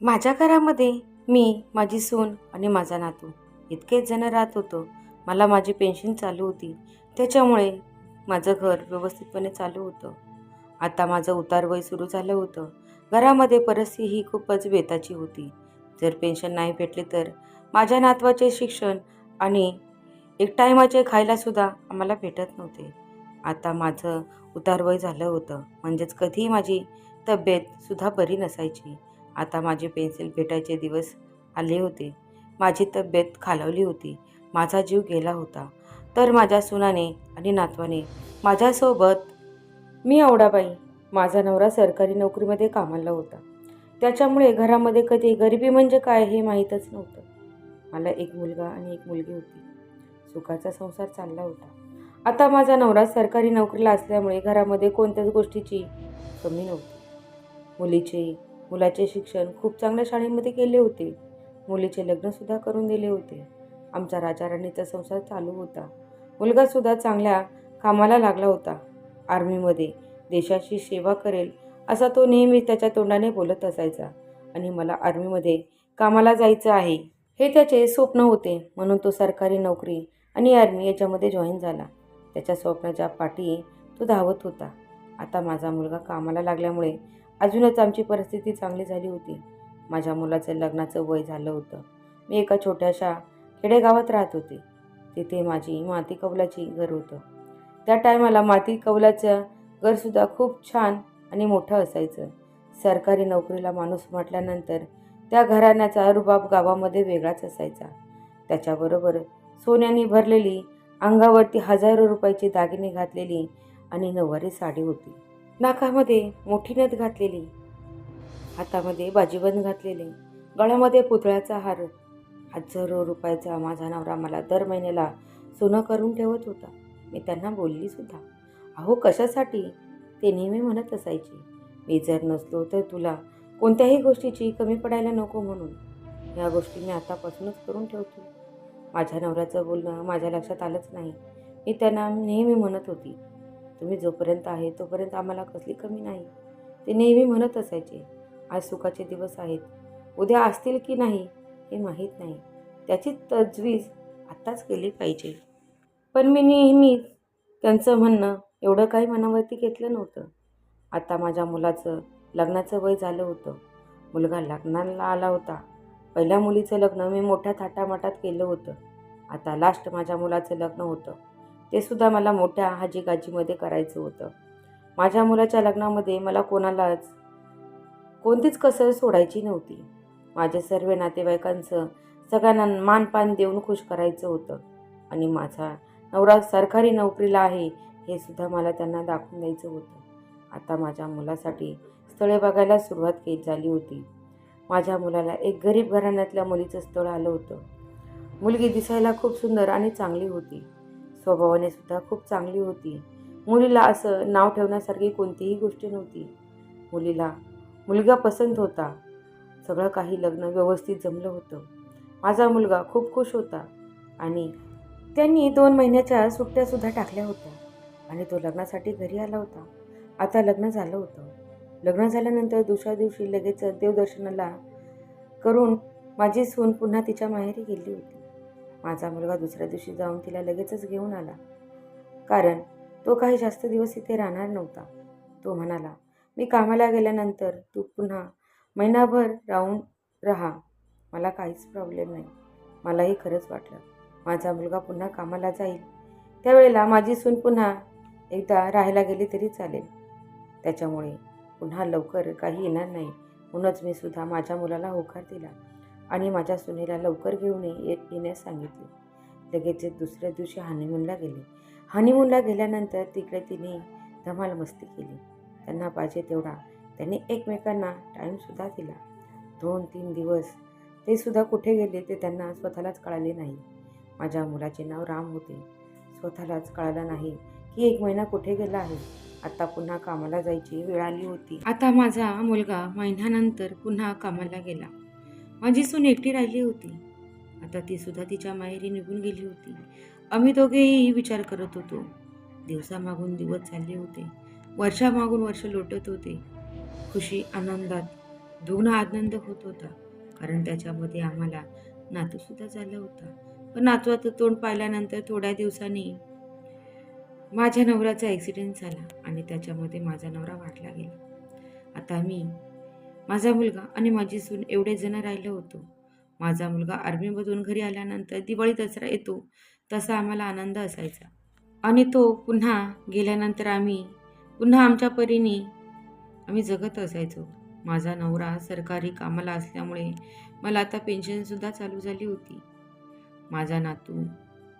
माझ्या घरामध्ये मी माझी सून आणि माझा नातू इतकेच जण राहत होतो. मला माझी पेन्शन चालू होती. त्याच्यामुळे माझं घर व्यवस्थितपणे चालू होतं. आता माझं उतार वय सुरू झालं होतं. घरामध्ये परिस्थिती ही खूपच बेताची होती. जर पेन्शन नाही भेटले तर माझ्या नातवाचे शिक्षण आणि एक टायमाचे खायलासुद्धा आम्हाला भेटत नव्हते. आता माझं उतार वय झालं होतं. म्हणजेच कधीही माझी तब्येतसुद्धा बरी नसायची. आता माझे पेन्सिल भेटायचे दिवस आले होते. माझी तब्येत खालावली होती. माझा जीव गेला होता. तर माझ्या सुनाने आणि नातवाने माझ्यासोबत मी आवडाबाई माझा नवरा सरकारी नोकरीमध्ये कामाला होता. त्याच्यामुळे घरामध्ये कधी गरिबी म्हणजे काय हे माहीतच नव्हतं. मला एक मुलगा आणि एक मुलगी होती. सुखाचा संसार चालला होता. आता माझा नवरा सरकारी नोकरीला असल्यामुळे घरामध्ये कोणत्याच गोष्टीची कमी नव्हती. मुलीची मुलाचे शिक्षण खूप चांगल्या शाळेमध्ये केले होते. मुलीचे लग्नसुद्धा करून दिले होते. आमचा राजा राणीचा संसार चालू होता. मुलगासुद्धा चांगल्या कामाला लागला होता. आर्मीमध्ये देशाची सेवा करेल असा तो नेहमी त्याच्या तोंडाने बोलत असायचा. आणि मला आर्मीमध्ये कामाला जायचं आहे हे त्याचे स्वप्न होते. म्हणून तो सरकारी नोकरी आणि आर्मी याच्यामध्ये जॉईन झाला. त्याच्या स्वप्नाच्या पाठी तो धावत होता. आता माझा मुलगा कामाला लागल्यामुळे अजूनच आमची परिस्थिती चांगली झाली होती. माझ्या मुलाचं लग्नाचं वय झालं होतं. मी एका छोट्याशा खेडेगावात राहत होते. तिथे माझी माती कौलाची घर होतं. त्या टायमाला माती कौलाचं घरसुद्धा खूप छान आणि मोठं असायचं. सरकारी नोकरीला माणूस म्हटल्यानंतर त्या घराण्याचा रुबाब गावामध्ये वेगळाच असायचा. त्याच्याबरोबर सोन्याने भरलेली अंगावरती हजारो रुपयाची दागिने घातलेली आणि नऊवारी साडी होती. नाकामध्ये मोठी नथ घातलेली. हातामध्ये बाजीबंद घातलेले. गळ्यामध्ये पुतळ्याचा हार. हजारो रुपयाचा माझा नवरा मला दर महिन्याला सोनं करून ठेवत होता. मी त्यांना बोलली सुद्धा. अहो कशासाठी? ते नेहमी म्हणत असायचे. मी जर नसलो तर तुला कोणत्याही गोष्टीची कमी पडायला नको म्हणून. या गोष्टी मी आतापासूनच करून ठेवतो. माझ्या नवऱ्याचं बोलणं माझ्या लक्षात आलंच नाही. मी त्यांना नेहमी म्हणत होती. तुम्ही जोपर्यंत आहे तोपर्यंत आम्हाला कसली कमी नाही. ते नेहमी म्हणत असायचे आज सुखाचे दिवस आहेत. उद्या असतील की नाही हे माहीत नाही. त्याची तजवीज आत्ताच केली पाहिजे. पण मी नेहमी त्यांचं म्हणणं एवढं काही मनावरती घेतलं नव्हतं. आता माझ्या मुलाचं लग्नाचं वय झालं होतं. मुलगा लग्नाला आला होता. पहिल्या मुलीचं लग्न मी मोठ्या थाटामाटात केलं होतं. आता लास्ट माझ्या मुलाचं लग्न होतं. ते सुद्धा मला मोठ्या हाजीगाजीमध्ये करायचं होतं. माझ्या मुलाच्या लग्नामध्ये मला कोणालाच कोणतीच कसर सोडायची नव्हती. माझ्या सर्व नातेवाईकांचं सगळ्यांना मानपान देऊन खुश करायचं होतं. आणि माझा नवरा सरकारी नोकरीला आहे हे सुद्धा मला त्यांना दाखवून द्यायचं होतं. आता माझ्या मुलासाठी स्थळे बघायला सुरुवात केली झाली होती. माझ्या मुलाला एक गरीब घराण्यातल्या मुलीचं स्थळ आलं होतं. मुलगी दिसायला खूप सुंदर आणि चांगली होती. स्वभावाने सुद्धा खूप चांगली होती. मुलीला असं नाव ठेवण्यासारखी कोणतीही गोष्ट नव्हती. मुलीला मुलगा पसंत होता. सगळं काही लग्न व्यवस्थित जमलं होतं. माझा मुलगा खूप खुश होता आणि त्यांनी दोन महिन्याच्या सुट्ट्यासुद्धा टाकल्या होत्या आणि तो लग्नासाठी घरी आला होता. आता लग्न झालं होतं. लग्न झाल्यानंतर दुसऱ्या दिवशी लगेच देवदर्शनाला करून माझी सून पुन्हा तिच्या माहेरी गेली होती. माझा मुलगा दुसऱ्या दिवशी जाऊन तिला लगेचच घेऊन आला. कारण तो काही जास्त दिवस इथे राहणार नव्हता. तो म्हणाला मी कामाला गेल्यानंतर तू पुन्हा महिनाभर राहून राहा. मला काहीच प्रॉब्लेम नाही. मलाही खरंच वाटलं. माझा मुलगा पुन्हा कामाला जाईल. त्यावेळेला माझी सून पुन्हा एकदा राहायला गेली तरी चालेल. त्याच्यामुळे पुन्हा लवकर काही येणार नाही. म्हणूनच मी सुद्धा माझ्या मुलाला होकार दिला. आणि माझ्या सुनेला लवकर घेऊन ये येण्यास सांगितले. लगेच दुसऱ्या दिवशी हनीमूनला गेले. हनीमूनला गेल्यानंतर तिकडे तिने धमाल मस्ती केली. त्यांना पाहिजे तेवढा त्यांनी एकमेकांना टाईमसुद्धा दिला. दोन तीन दिवस ते सुद्धा कुठे गेले ते त्यांना स्वतःलाच कळाले नाही. माझ्या मुलाचे नाव राम होते. स्वतःलाच कळालं नाही की एक महिना कुठे गेला आहे. आता पुन्हा कामाला जायची वेळ आली होती. आता माझा मुलगा महिन्यानंतर पुन्हा कामाला गेला. माझी सून एकटी राहिली होती. आता ती सुद्धा तिच्या माहेरी निघून गेली होती. आम्ही दोघेही विचार करत होतो. दिवसामागून दिवस चालले होते. वर्षामागून वर्ष लोटत होते. खुशी आनंदात दुग्न आनंद होत होता. कारण त्याच्यामध्ये आम्हाला नातूसुद्धा झाला होता. पण नातवाचं तोंड पाहिल्यानंतर थोड्या दिवसांनी माझ्या नवऱ्याचा ॲक्सिडेंट झाला आणि त्याच्यामध्ये माझा नवरा वाटला गेला. आता मी माझा मुलगा आणि माझी सून एवढे जण राहिलो होतो. माझा मुलगा आर्मीमधून घरी आल्यानंतर दिवाळी दसरा येतो तसा आम्हाला आनंद असायचा. आणि तो पुन्हा गेल्यानंतर आम्ही पुन्हा आमच्या परीने आम्ही जगत असायचो. माझा नवरा सरकारी कामाला असल्यामुळे मला आता पेन्शनसुद्धा चालू झाली होती. माझा नातू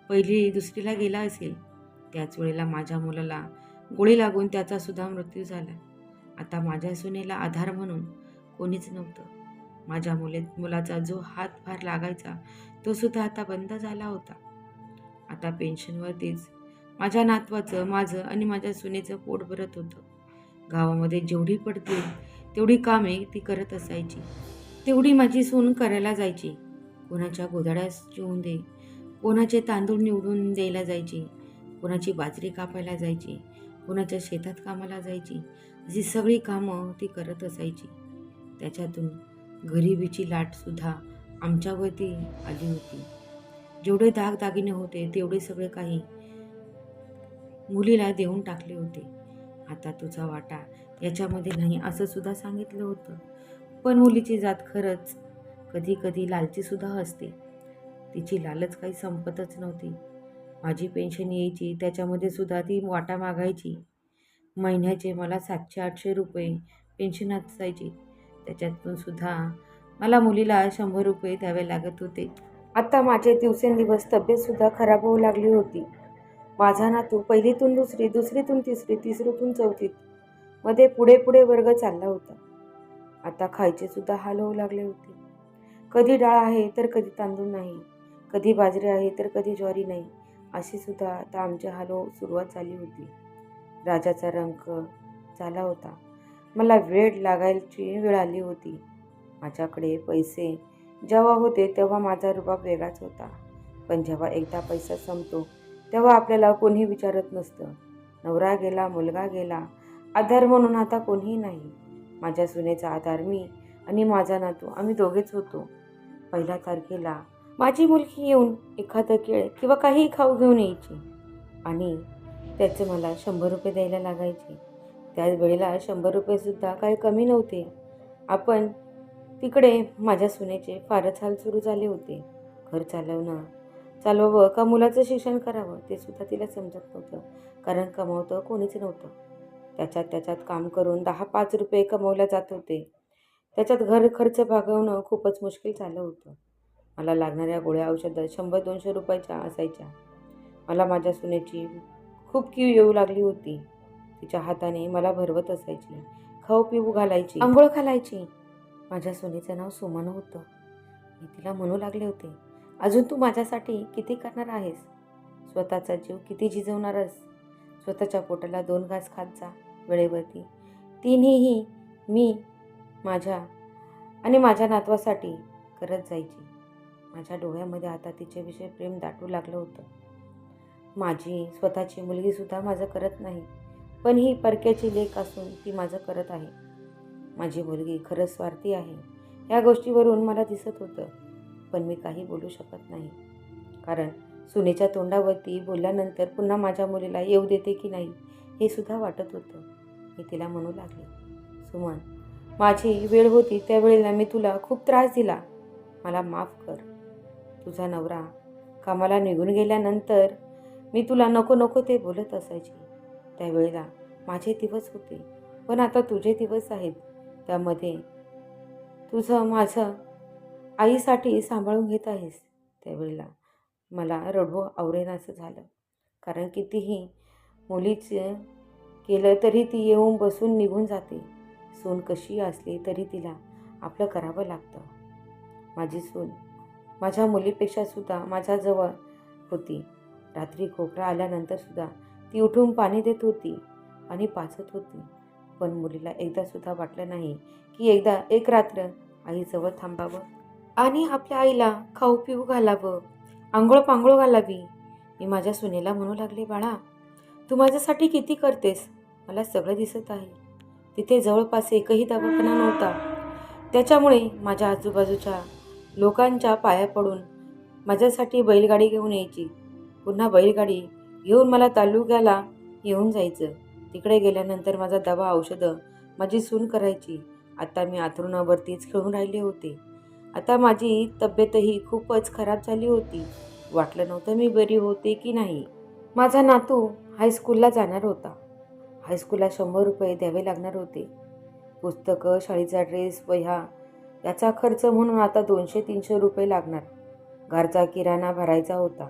पहिली दुसरीला गेला असेल त्याच वेळेला माझ्या मुलाला गोळी लागून त्याचासुद्धा मृत्यू झाला. आता माझ्या सुनेला आधार म्हणून कोणीच नव्हतं. माझ्या मुले मुलाचा जो हातभार लागायचा तो सुद्धा आता बंद झाला होता. आता पेन्शनवरतीच माझ्या नातवाचं माझं आणि माझ्या सुनेचं पोट भरत होतं. गावामध्ये जेवढी पडतील तेवढी कामे ती करत असायची. तेवढी माझी सून करायला जायची. कोणाच्या गोधड्यास जेवून दे कोणाचे तांदूळ निवडून द्यायला जायची कोणाची बाजरी कापायला जायची कोणाच्या शेतात कामाला जायची जी सगळी कामं ती करत असायची. त्याच्यातून गरिबीची लाटसुद्धा आमच्यावरती आली होती. जेवढे दागदागिने होते तेवढे सगळे काही मुलीला देऊन टाकले होते. आता तुझा वाटा याच्यामध्ये नाही असं सुद्धा सांगितलं होतं. पण मुलीची जात खरंच कधी कधी लालचीसुद्धा असते. तिची लालच काही संपतच नव्हती. माझी पेन्शन यायची त्याच्यामध्ये सुद्धा ती वाटा मागायची. महिन्याचे मला सातशे आठशे रुपये पेन्शन असायची त्याच्यातून सुद्धा मला मुलीला शंभर रुपये द्यावे लागत होते. आता माझे दिवसेंदिवस तब्येतसुद्धा खराब होऊ लागली होती. माझा नातू पहिलीतून दुसरी दुसरीतून तिसरी तिसरीतून चौथीत मध्ये पुढे पुढे वर्ग चालला होता. आता खायचे सुद्धा हाल होऊ लागले होते. कधी डाळ आहे तर कधी तांदूळ नाही कधी बाजरी आहे तर कधी ज्वारी नाही अशी सुद्धा आता आमच्या हाल सुरुवात झाली होती. राजाचा रंग झाला होता. मला वेळ लागायची वेळ आली होती. माझ्याकडे पैसे जेव्हा होते तेव्हा माझा रुबाब वेगळाच होता. पण जेव्हा एकदा पैसा संपतो तेव्हा आपल्याला कोणी विचारत नसतं. नवरा गेला मुलगा गेला आधार म्हणून आता कोणीही नाही. माझ्या सुनेचा आधार मी आणि माझा नातू आम्ही दोघेच होतो. पहिल्या तारखेला माझी मुलगी येऊन एखादं केळ किंवा काहीही खाऊ घेऊन यायची आणि त्याचे मला शंभर रुपये द्यायला लागायचे. त्याच वेळेला शंभर रुपयेसुद्धा काही कमी नव्हते. आपण तिकडे माझ्या सुनेचे फारच हाल सुरू झाले होते. घर चालवणं चालवावं का मुलाचं शिक्षण करावं ते सुद्धा तिला समजत नव्हतं. कारण कमावतं कोणीच नव्हतं. त्याच्यात त्याच्यात काम करून दहा पाच रुपये कमवल्या जात होते. त्याच्यात घर खर्च भागवणं खूपच मुश्किल झालं होतं. मला लागणाऱ्या गोळ्या औषधं शंभर दोनशे रुपयाच्या असायच्या. मला माझ्या सुनेची खूप कीव येऊ लागली होती. तिच्या हाताने मला भरवत असायची. खाऊ पिऊ घालायची. आंघोळ घालायची. माझ्या सुनेचं नाव सुमन होतं. मी तिला म्हणू लागले होते अजून तू माझ्यासाठी किती करणार आहेस? स्वतःचा जीव किती झिजवणारस स्वतःच्या पोटाला दोन घास खात जा वेळेवरती. तिन्हीही मी माझ्या आणि माझ्या नातवासाठी करत जायची. माझ्या डोळ्यामध्ये आता तिच्याविषयी प्रेम दाटू लागलं होतं. माझी स्वतःची मुलगीसुद्धा माझं करत नाही. पण ही परक्याची लेख असून ती माझं करत आहे. माझी मुलगी खरंच स्वार्थी आहे. या गोष्टीवरून मला दिसत होतं पण मी काही बोलू शकत नाही. कारण सुनेच्या तोंडावरती बोलल्यानंतर पुन्हा माझ्या मुलीला येऊ देते की नाही हे सुद्धा वाटत होतं. मी तिला म्हणू लागले सुमन माझी वेळ होती त्यावेळेला मी तुला खूप त्रास दिला. मला माफ कर. तुझा नवरा कामाला निघून गेल्यानंतर मी तुला नको नको ते बोलत असायचे. त्यावेळेला माझे दिवस होते. पण आता तुझे दिवस आहेत. त्यामध्ये तुझं माझं आईसाठी सांभाळून घेत आहेस. त्यावेळेला मला रडवं आवरेनाचं झालं. कारण कितीही मुलीचं केलं तरी ती येऊन बसून निघून जाते. सून कशी असली तरी तिला आपलं करावं लागतं. माझी सून माझ्या मुलीपेक्षा सुद्धा माझ्याजवळ होती. रात्री खोकला आल्यानंतरसुद्धा ती उठून पाणी देत होती आणि पाचत होती. पण मुलीला एकदासुद्धा वाटलं नाही की एकदा एक रात्र आईजवळ थांबावं आणि आपल्या आईला खाऊ पिऊ घालावं आंघोळ पांघोळ घालावी. मी माझ्या सुनेला म्हणू लागले बाळा तू माझ्यासाठी किती करतेस? मला सगळं दिसत आहे. तिथे जवळपास एकही दवाखाना नव्हता. त्याच्यामुळे माझ्या आजूबाजूच्या लोकांच्या पाया पडून माझ्यासाठी बैलगाडी घेऊन यायची. पुन्हा बैलगाडी घेऊन मला तालुक्याला येऊन जायचं. तिकडे गेल्यानंतर माझा दवा औषधं माझी सून करायची. आता मी आथरुणावरतीच खेळून राहिले होते. आता माझी तब्येतही खूपच खराब झाली होती. वाटलं नव्हतं मी बरी होते की नाही. माझा नातू हायस्कूलला जाणार होता. हायस्कूलला शंभर रुपये द्यावे लागणार होते. पुस्तकं शाळेचा ड्रेस वह्या याचा खर्च म्हणून आता दोनशे तीनशे रुपये लागणार. घरचा किराणा भरायचा होता.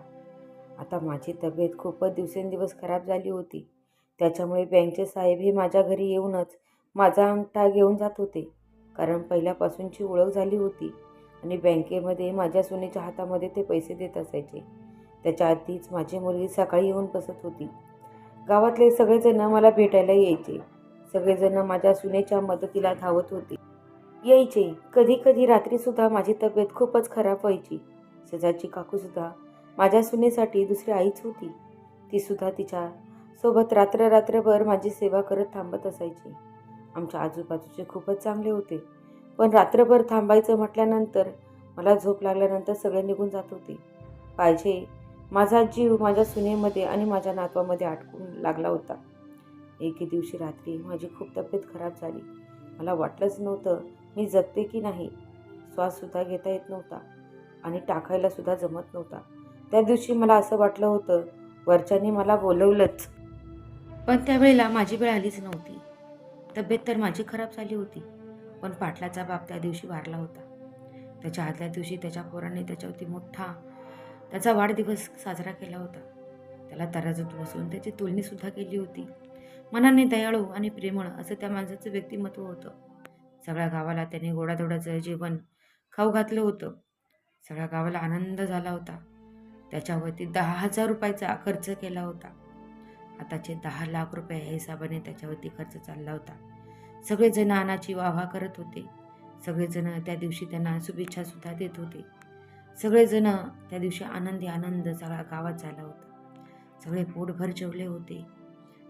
आता माझी तब्येत खूपच दिवसेंदिवस खराब झाली होती. त्याच्यामुळे बँकचे साहेब हे माझ्या घरी येऊनच माझा अंगठा घेऊन जात होते. कारण पहिल्यापासूनची ओळख झाली होती आणि बँकेमध्ये माझ्या सुनेच्या हातामध्ये ते पैसे देत असायचे. त्याच्या आधीच माझी मुलगी सकाळी येऊन बसत होती. गावातले सगळेजण मला भेटायला यायचे. सगळेजण माझ्या सुनेच्या मदतीला धावत होते. यायचे. कधी कधी रात्रीसुद्धा माझी तब्येत खूपच खराब व्हायची. शेजारची काकूसुद्धा माझ्या सुनेसाठी दुसरी आईच होती. तीसुद्धा तिच्या सोबत रात्र रात्रभर माझी सेवा करत थांबत असायची. आमच्या आजूबाजूचे खूपच चांगले होते. पण रात्रभर थांबायचं म्हटल्यानंतर मला झोप लागल्यानंतर सगळे निघून जात होते. पाहिजे माझा जीव माझ्या सुनेमध्ये आणि माझ्या नातवामध्ये आटकून लागला होता. एके दिवशी रात्री माझी खूप तब्येत खराब झाली. मला वाटलंच नव्हतं मी जगते की नाही. श्वाससुद्धा घेता येत नव्हता आणि टाकायलासुद्धा जमत नव्हता. त्या दिवशी मला असं वाटलं होतं वरच्याने मला बोलवलंच. पण त्यावेळेला माझी वेळ आलीच नव्हती. तब्येत तर माझी खराब झाली होती पण पाटलाचा बाप त्या दिवशी वारला होता. त्याच्या आदल्या दिवशी त्याच्या पोरांनी त्याच्यावरती मोठा त्याचा वाढदिवस साजरा केला होता. त्याला तराजूत बसून त्याची तुलनीसुद्धा केली होती. मनाने दयाळू आणि प्रेमळ असं त्या माणसाचं व्यक्तिमत्व होतं. सगळ्या गावाला त्याने गोडाधोडाचं जेवण खाऊ घातलं होतं. सगळ्या गावाला आनंद झाला होता. त्याच्यावरती दहा हजार रुपयाचा खर्च केला होता. आताचे दहा लाख रुपये या हिसाबाने त्याच्यावरती खर्च चालला होता. सगळेजण आनाची वाहवा करत होते. सगळेजण त्या दिवशी त्यांना शुभेच्छासुद्धा देत होते. सगळेजण त्या दिवशी आनंदी आनंद सगळा गावात झाला होता. सगळे पोटभर जेवले होते.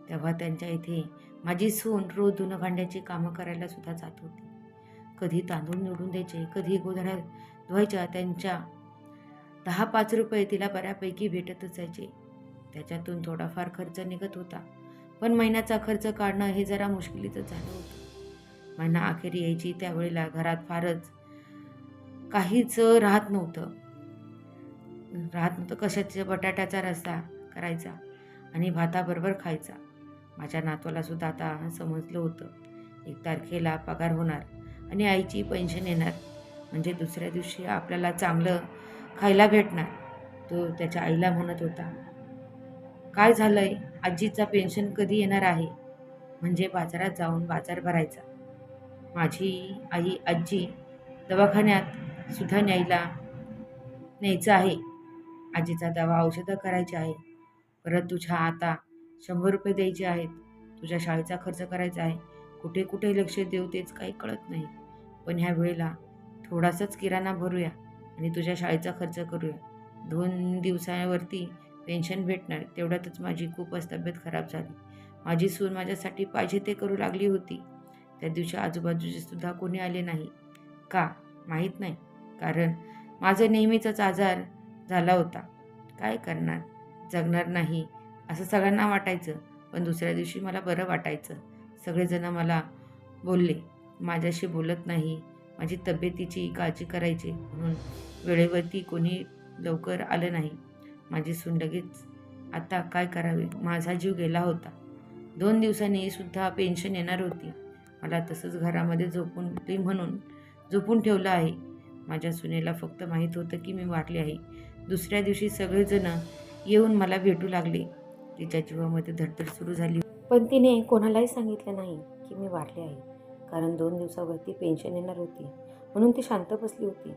तेव्हा त्यांच्या इथे माझी सून रोज धुणं भांड्याची कामं करायला सुद्धा जात होती. कधी तांदूळ निवडून द्यायचे कधी गोधड्या धुवायच्या त्यांच्या दहा पाच रुपये तिला बऱ्यापैकी भेटत असायचे त्याच्यातून थोडाफार खर्च निघत होता. पण महिन्याचा खर्च काढणं हे जरा मुश्किलीचं झालं होतं. महिना अखेर यायची त्यावेळेला घरात फारच काहीच राहत नव्हतं. राहत नव्हतं कशाच्या बटाट्याचा रस्सा करायचा आणि भाताबरोबर खायचा. माझ्या नातवाला सुद्धा आता समजलं होतं. एक तारखेला पगार होणार आणि आईची पेन्शन येणार. म्हणजे दुसऱ्या दिवशी आपल्याला चांगलं खायला भेटणार. तो त्याच्या आईला म्हणत होता. काय झालं आहे आजीचा पेन्शन कधी येणार आहे? म्हणजे बाजारात जाऊन बाजार भरायचा. माझी आई आजी दवाखान्यात सुद्धा न्यायला न्यायचं आहे. आजीचा दवा औषधं करायची आहे. परत तुझ्या आता शंभर रुपये द्यायचे आहेत. तुझ्या शाळेचा खर्च करायचा आहे. कुठे कुठे लक्ष देऊ तेच काही कळत नाही. पण ह्या वेळेला थोडासाच किराणा भरूया. आणि तुझ्या शाळेचा खर्च करूया. दोन दिवसावरती पेन्शन भेटणार तेवढ्यातच माझी खूपच तब्येत खराब झाली. माझी सून माझ्यासाठी पाहिजे ते करू लागली होती. त्या दिवशी आजूबाजूचे सुद्धा कोणी आले नाही. का? माहीत नाही. कारण माझं नेहमीचाच आजार झाला होता. काय करणार? जगणार नाही असं सगळ्यांना वाटायचं. पण दुसऱ्या दिवशी मला बरं वाटायचं. सगळेजण मला बोलले माझ्याशी बोलत नाही. माझी तब्येतीची काळजी करायची म्हणून वेळेवरती कोणी लवकर आलं नाही. माझी सून लगेच आता काय करावे? माझा जीव गेला होता. दोन दिवसांनी सुद्धा पेन्शन येणार होती. मला तसंच घरामध्ये झोपून ते म्हणून झोपून ठेवलं आहे. माझ्या सुनेला फक्त माहीत होतं की मी वाटले आहे. दुसऱ्या दिवशी सगळेजण येऊन मला भेटू लागले. तिच्या जीवामध्ये धडधड सुरू झाली. पण तिने कोणालाही सांगितलं नाही की मी वारले आहे. कारण दोन दिवसावरती पेन्शन येणार होती. म्हणून ती शांत बसली होती.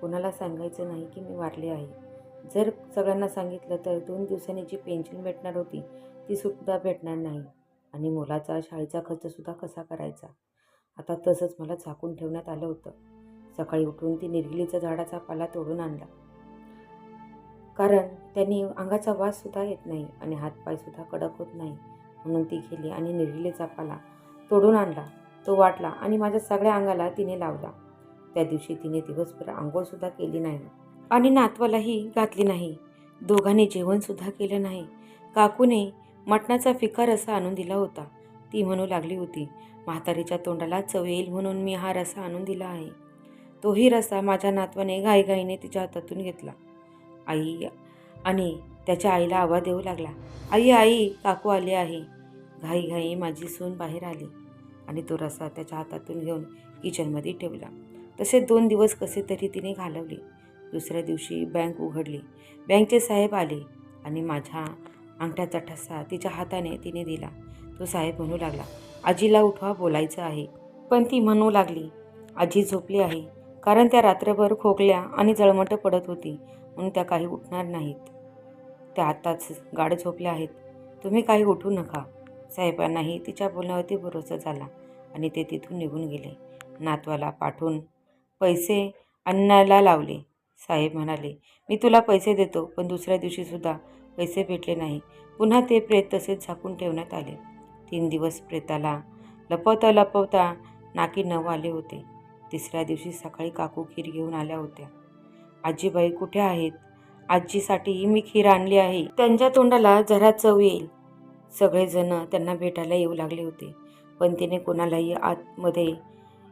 कोणाला सांगायचं नाही की मी वारले आहे. जर सगळ्यांना सांगितलं तर दोन दिवसांनी जी पेन्शन भेटणार होती ती सुद्धा भेटणार नाही. आणि मुलाचा शाळेचा खर्चसुद्धा कसा करायचा? आता तसंच मला झाकून ठेवण्यात आलं होतं. सकाळी उठून ती निर्गिलीचा झाडाचा पाला तोडून आणला. कारण त्यांनी अंगाचा वाससुद्धा येत नाही आणि हातपायसुद्धा कडक होत नाही. म्हणून ती गेली आणि निर्गिलीचा पाला तोडून आणला. तो वाटला आणि माझ्या सगळ्या अंगाला तिने लावला. त्या दिवशी तिने दिवसभर आंघोळसुद्धा केली नाही आणि नातवालाही घातली नाही. दोघांनी जेवणसुद्धा केलं नाही. काकूने मटणाचा फिका रसा आणून दिला होता. ती म्हणू लागली होती म्हातारीच्या तोंडाला चव येईल म्हणून मी हा रसा आणून दिला आहे. तोही रसा माझ्या नातवाने घाईघाईने तिच्या हातातून घेतला. आई आणि त्याच्या आईला आवाज देऊ लागला आई आई काकू आले आहे. घाईघाई माझी सून बाहेर आली. आणि तो रसा त्याच्या हातातून घेऊन किचनमध्ये ठेवला. तसे दोन दिवस कसे तरी तिने घालवले. दुसऱ्या दिवशी बँक उघडली. बँकचे साहेब आले आणि माझ्या अंगठ्याचा ठसा तिच्या हाताने तिने दिला. तो साहेब म्हणू लागला आजीला उठवा बोलायचं आहे. पण ती म्हणू लागली आजी झोपली आहे. कारण त्या रात्रभर खोकल्या आणि जळमटं पडत होती. म्हणून त्या काही उठणार नाहीत. त्या आत्ताच गाढ झोपल्या आहेत. तुम्ही काही उठू नका. साहेबांनाही तिच्या बोलण्यावरती भरोसा झाला. आणि ते तिथून निघून गेले. नातवाला पाठवून पैसे अन्नाला लावले. साहेब म्हणाले मी तुला पैसे देतो पण दुसऱ्या दिवशीसुद्धा पैसे भेटले नाही. पुन्हा ते प्रेत तसेच झाकून ठेवण्यात आले. तीन दिवस प्रेताला लपवता लपवता नाकी नऊ आले होते. तिसऱ्या दिवशी सकाळी काकू खीर घेऊन आल्या होत्या. आजीबाई कुठे आहेत? आजीसाठी मी खीर आणली आहे. त्यांच्या तोंडाला जरा चव येईल. सगळेजण त्यांना भेटायला येऊ लागले होते. पण तिने कोणालाही आतमध्ये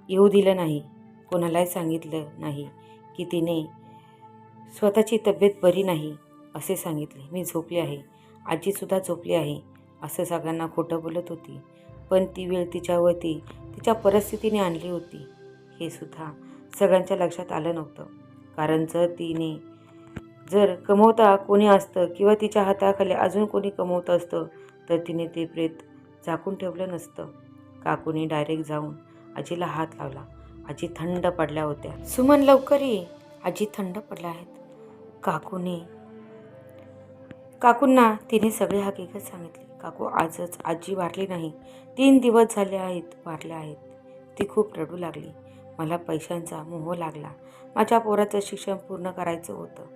येऊ दिलं नाही. कोणालाही सांगितलं नाही की तिने स्वतःची तब्येत बरी नाही असे सांगितले. मी झोपली आहे. आजीसुद्धा झोपली आहे असं सगळ्यांना खोटं बोलत होती. पण ती वेळ तिच्यावरती तिच्या परिस्थितीने आणली होती. हे सुद्धा सगळ्यांच्या लक्षात आलं नव्हतं. कारण जर तिने जर कमवता कोणी असतं किंवा तिच्या हाताखाली अजून कोणी कमवतं असतं तर तिने ते प्रेत झाकून ठेवलं नसतं. काकूने डायरेक्ट जाऊन आजीला हात लावला. आजी थंड पडल्या होत्या. सुमन लवकर ये. आजी थंड पडल्या आहेत. काकूने काकूंना तिने सगळी हकीकत सांगितली. काकू आजच आजी वारली नाही. तीन दिवस झाले आहेत वारल्या आहेत. ती खूप रडू लागली. मला पैशांचा मोह लागला. माझ्या पोराचं शिक्षण पूर्ण करायचं होतं.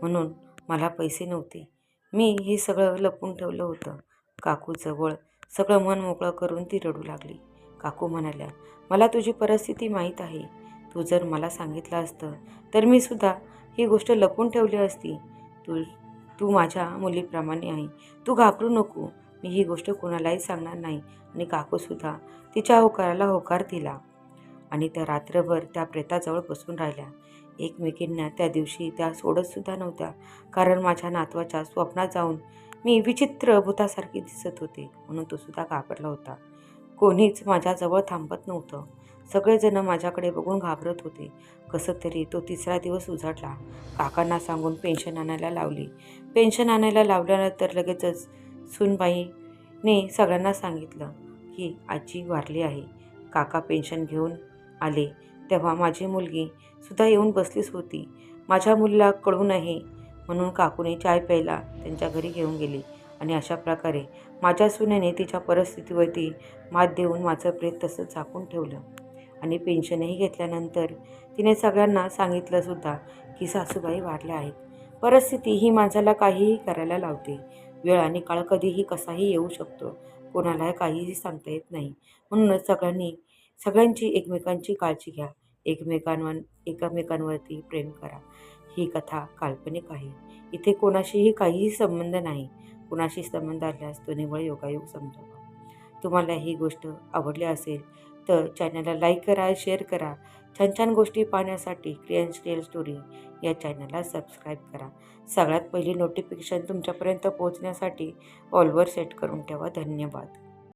म्हणून मला पैसे नव्हते. मी हे सगळं लपून ठेवलं होतं. काकूजवळ सगळं मन मोकळं करून ती रडू लागली. काकू म्हणाल्या मला तुझी परिस्थिती माहीत आहे. तू जर मला सांगितलं असतं तर मी सुद्धा ही गोष्ट लपून ठेवली असती. तू तू माझ्या मुलीप्रमाणे आहे. तू घाबरू नको. मी ही गोष्ट कोणालाही सांगणार नाही. आणि काकूसुद्धा तिच्या होकाराला होकार दिला आणि त्या रात्रभर त्या प्रेताजवळ बसून राहिल्या. एकमेकींना त्या दिवशी त्या सोडतसुद्धा नव्हत्या. कारण माझ्या नातवाच्या स्वप्नात जाऊन मी विचित्र भूतासारखी दिसत होते म्हणून तो सुद्धा घाबरला होता. कोणीच माझ्याजवळ थांबत नव्हतं. सगळेजण माझ्याकडे बघून घाबरत होते. कसं तरी तो तिसरा दिवस उजाडला. काकांना सांगून पेन्शन आणायला लावली. पेन्शन आणायला लावल्यानंतर लगेचच सुनबाईने सगळ्यांना सांगितलं की आजी वारली आहे. काका पेन्शन घेऊन आले. तेव्हा माझी मुलगी सुद्धा येऊन बसलीच होती. माझ्या मुलीला कळू नये म्हणून काकूने चाय प्यायला त्यांच्या घरी घेऊन गेली. आणि अशा प्रकारे माझ्या सुनेने तिच्या परिस्थितीवरती मात देऊन माझं प्रेत तसं झाकून ठेवलं. आणि पेन्शनही घेतल्यानंतर तिने सगळ्यांना सांगितलंसुद्धा की सासूबाई वाढल्या आहेत. परिस्थिती ही माणसाला काहीही करायला लावते. वेळ आणि काळ कधीही कसाही येऊ शकतो. कोणाला काहीही सांगता येत नाही. म्हणूनच सगळ्यांनी सगळ्यांची एकमेकांची काळजी घ्या. एकमेकांवर एकमेकांवरती प्रेम करा. ही कथा काल्पनिक आहे. इथे कोणाशीही काहीही संबंध नाही. कोणाशी संबंध आल्यास तो निवळ योगायोग समजावा. तुम्हाला ही गोष्ट आवडली असेल तर चॅनलला लाईक करा शेअर करा. छान छान गोष्टी पाहण्यासाठी क्रियन्स स्टोरी या चॅनलला सबस्क्राईब करा. सगळ्यात पहिली नोटिफिकेशन तुमच्यापर्यंत पोहोचण्यासाठी ऑलवर सेट करून ठेवा. धन्यवाद.